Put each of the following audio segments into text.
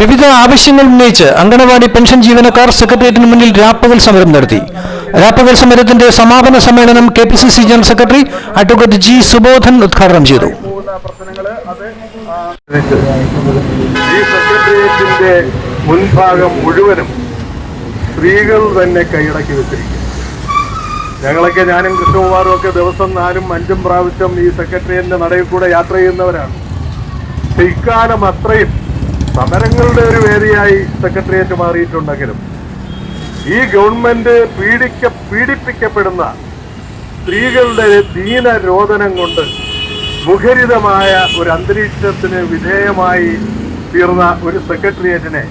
വിവിധ ആവശ്യങ്ങൾ ഉന്നയിച്ച് അങ്കണവാടി പെൻഷൻ ജീവനക്കാർ സെക്രട്ടേറിയറ്റിന് മുന്നിൽ രാപ്പകൽ സമരം നടത്തി. രാപ്പകൽ സമരത്തിന്റെ സമാപന സമ്മേളനം K P C C general secretary advocate G Subodhan ഉദ്ഘാടനം ചെയ്തു. ഈ സെക്രട്ടേറിയറ്റിന്റെ മുൻഭാഗം മുഴുവനും സ്ത്രീകൾ തന്നെ കൈയടക്കി വെച്ചിരിക്കും ഞങ്ങളൊക്കെ ഞാനും കൃഷ്ണകുമാറും ഒക്കെ ദിവസം നാലും അഞ്ചും പ്രാവശ്യം ഈ സെക്രട്ടേറിയറ്റിന്റെ നടയിൽ കൂടെ യാത്ര ചെയ്യുന്നവരാണ്. ഇക്കാലം അത്രയും സമരങ്ങളുടെ ഒരു വേദിയായി സെക്രട്ടേറിയറ്റ് മാറിയിട്ടുണ്ടെങ്കിലും ഈ ഗവൺമെന്റ് പീഡിക്ക പീഡിപ്പിക്കപ്പെടുന്ന സ്ത്രീകളുടെ ദീനരോധനം കൊണ്ട് മുഖരിതമായ ഒരു അന്തരീക്ഷത്തിന് വിധേയമായി തീർന്ന ഒരു സെക്രട്ടേറിയറ്റിനെ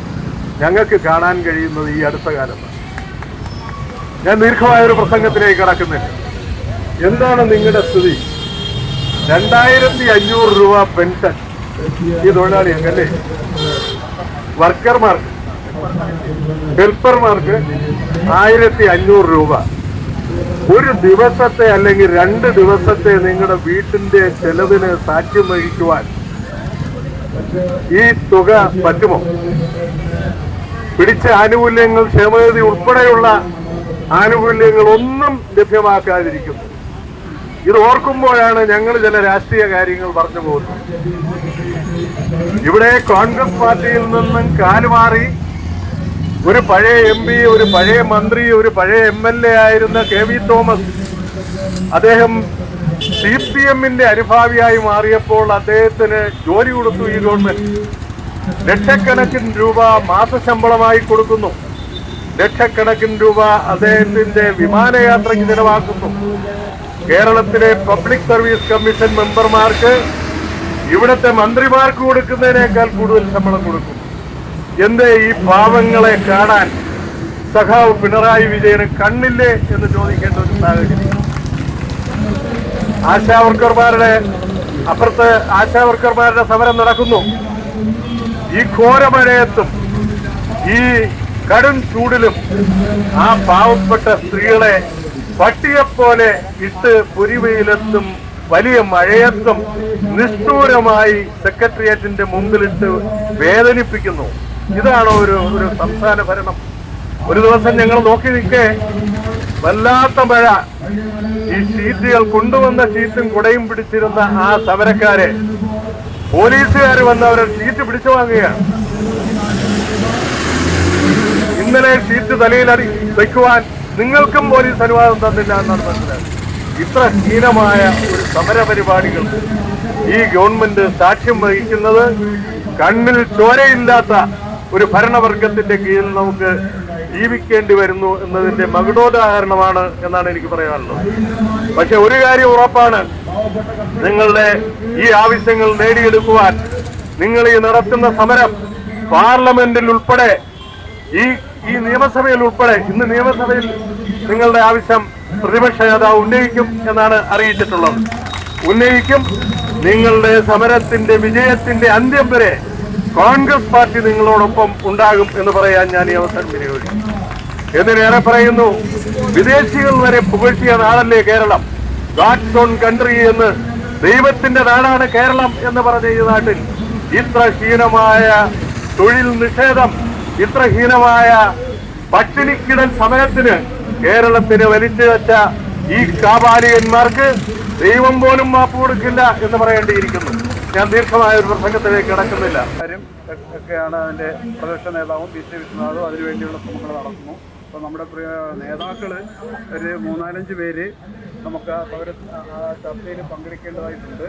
ഞങ്ങൾക്ക് കാണാൻ കഴിയുന്നത് ഈ അടുത്ത കാലത്ത്. ഞാൻ ദീർഘമായ ഒരു പ്രസംഗത്തിലേക്ക് കടക്കുന്നില്ല. എന്താണ് നിങ്ങളുടെ സ്ഥിതി? രണ്ടായിരത്തി അഞ്ഞൂറ് രൂപ പെൻഷൻ. ഈ തൊഴിലാളി അല്ലേ വർക്കർമാർക്ക് ഹെൽപ്പർമാർക്ക് ആയിരത്തി അഞ്ഞൂറ് രൂപ. ഒരു ദിവസത്തെ അല്ലെങ്കിൽ രണ്ട് ദിവസത്തെ നിങ്ങളുടെ വീട്ടിന്റെ ചെലവിന് സാക്ഷ്യം വഹിക്കുവാൻ ഈ തുക പറ്റുമോ? പിടിച്ച ആനുകൂല്യങ്ങൾ ക്ഷേമനിധി ഉൾപ്പെടെയുള്ള ആനുകൂല്യങ്ങൾ ഒന്നും ലഭ്യമാക്കാതിരിക്കുന്നു. ഇത് ഓർക്കുമ്പോഴാണ് ഞങ്ങൾ ചില രാഷ്ട്രീയ കാര്യങ്ങൾ പറഞ്ഞു പോകുന്നത്. ഇവിടെ കോൺഗ്രസ് പാർട്ടിയിൽ നിന്നും കാലുമാറി ഒരു പഴയ എം പി ഒരു പഴയ മന്ത്രി ഒരു പഴയ എം എൽ എ ആയിരുന്ന കെ വി തോമസ് അദ്ദേഹം സി പി എമ്മിന്റെ അനുഭാവിയായി മാറിയപ്പോൾ അദ്ദേഹത്തിന് ജോലി കൊടുത്തു ഈ ഗവൺമെന്റ്. ലക്ഷക്കണക്കിന് രൂപ മാസശമ്പളമായി കൊടുക്കുന്നു. ലക്ഷക്കണക്കിന് രൂപ അദ്ദേഹത്തിന്റെ വിമാനയാത്രയ്ക്ക് ചിലവാക്കുന്നു. കേരളത്തിലെ പബ്ലിക് സർവീസ് കമ്മീഷൻ മെമ്പർമാർക്ക് ഇവിടുത്തെ മന്ത്രിമാർക്ക് കൊടുക്കുന്നതിനേക്കാൾ കൂടുതൽ ശമ്പളം കൊടുക്കും. എന്തേ ഈ പാവങ്ങളെ കാണാൻ സഖാവ് പിണറായി വിജയന് കണ്ണില്ലേ എന്ന് ചോദിക്കേണ്ട ഒരു സാഹചര്യം. ആശാവർക്കർമാരുടെ അപ്പുറത്ത് ആശാവർക്കർമാരുടെ സമരം നടക്കുന്നു. ഈ ഘോരമഴയത്തും ഈ കടും ചൂടിലും ആ പാവപ്പെട്ട സ്ത്രീകളെ പട്ടിയെപ്പോലെ ഇട്ട് പുരിവെയിലെത്തും വലിയ മഴയത്തും നിഷ്ഠൂരമായി സെക്രട്ടേറിയറ്റിന്റെ മുമ്പിലിട്ട് വേദനിപ്പിക്കുന്നു. ഇതാണ് ഒരു ഒരു സംസ്ഥാന ഭരണം? ഒരു ദിവസം ഞങ്ങൾ നോക്കി നിൽക്കേ വല്ലാത്ത മഴ. ഈ ഷീറ്റുകൾ കൊണ്ടുവന്ന ഷീറ്റും കുടയും പിടിച്ചിരുന്ന ആ സമരക്കാരെ. പോലീസുകാർ വന്ന് അവരെ ഷീറ്റ് പിടിച്ചു വാങ്ങുകയാണ്. ഇന്നലെ ഷീറ്റ് തലയിൽ വയ്ക്കുവാൻ നിങ്ങൾക്കും പോലീസ് അനുവാദം തന്നില്ല എന്നാണ് മനസ്സിലായത്. ഇത്ര ഹീനമായ ഒരു സമര പരിപാടികൾ ഈ ഗവൺമെന്റ് സാക്ഷ്യം വഹിക്കുന്നത് കണ്ണിൽ ചോരയില്ലാത്ത ഒരു ഭരണവർഗത്തിന്റെ കീഴിൽ നമുക്ക് ജീവിക്കേണ്ടി വരുന്നു എന്നതിന്റെ മകുടോദാഹരണമാണ് എന്നാണ് എനിക്ക് പറയാനുള്ളത്. പക്ഷെ ഒരു കാര്യം ഉറപ്പാണ്. നിങ്ങളുടെ ഈ ആവശ്യങ്ങൾ നേടിയെടുക്കുവാൻ നിങ്ങൾ ഈ നടത്തുന്ന സമരം പാർലമെന്റിൽ ഉൾപ്പെടെ ഈ ഈ നിയമസഭയിൽ ഉൾപ്പെടെ ഇന്ന് നിയമസഭയിൽ നിങ്ങളുടെ ആവശ്യം പ്രതിപക്ഷ നേതാവ് ഉന്നയിക്കും എന്നാണ് അറിയിച്ചിട്ടുള്ളത്. ഉന്നയിക്കും. നിങ്ങളുടെ സമരത്തിന്റെ വിജയത്തിന്റെ അന്ത്യം വരെ കോൺഗ്രസ് പാർട്ടി നിങ്ങളോടൊപ്പം ഉണ്ടാകും എന്ന് പറയാൻ ഞാൻ ഈ അവസരം വിനിയോഗിക്കും എന്തിനേറെ പറയുന്നു വിദേശികൾ വരെ പുകഴ്ത്തിയ നാടല്ലേ കേരളം? ഗാഡ്സ് ഓൺ കൺട്രി എന്ന് ദൈവത്തിന്റെ നാടാണ് കേരളം എന്ന് പറഞ്ഞ ഈ നാട്ടിൽ ഇത്ര ഹീനമായ തൊഴിൽ നിഷേധം ഇത്ര ഹീനമായ പട്ടിണിക്കിടൽ സമരത്തിന് കേരളത്തിന് വലിച്ചു വെച്ച ഈ കാപാലികന്മാർക്ക് ദൈവം പോലും മാപ്പ് കൊടുക്കില്ല എന്ന് പറയേണ്ടിയിരിക്കുന്നു. ഞാൻ ദീർഘമായ ഒരു പ്രസംഗത്തിലേക്ക് കിടക്കുന്നില്ല. കാര്യം ഒക്കെയാണ് അതിന്റെ പ്രതിപക്ഷ നേതാവും പി സി വിശ്വനാഥും അതിനുവേണ്ടിയുള്ള ശ്രമങ്ങൾ നടത്തുന്നു. അപ്പോൾ നമ്മുടെ പ്രിയ നേതാക്കൾ ഒരു മൂന്നാലഞ്ച് പേര് നമുക്ക് ആ ചർച്ചയിൽ പങ്കെടുക്കേണ്ടതായിട്ടുണ്ട്.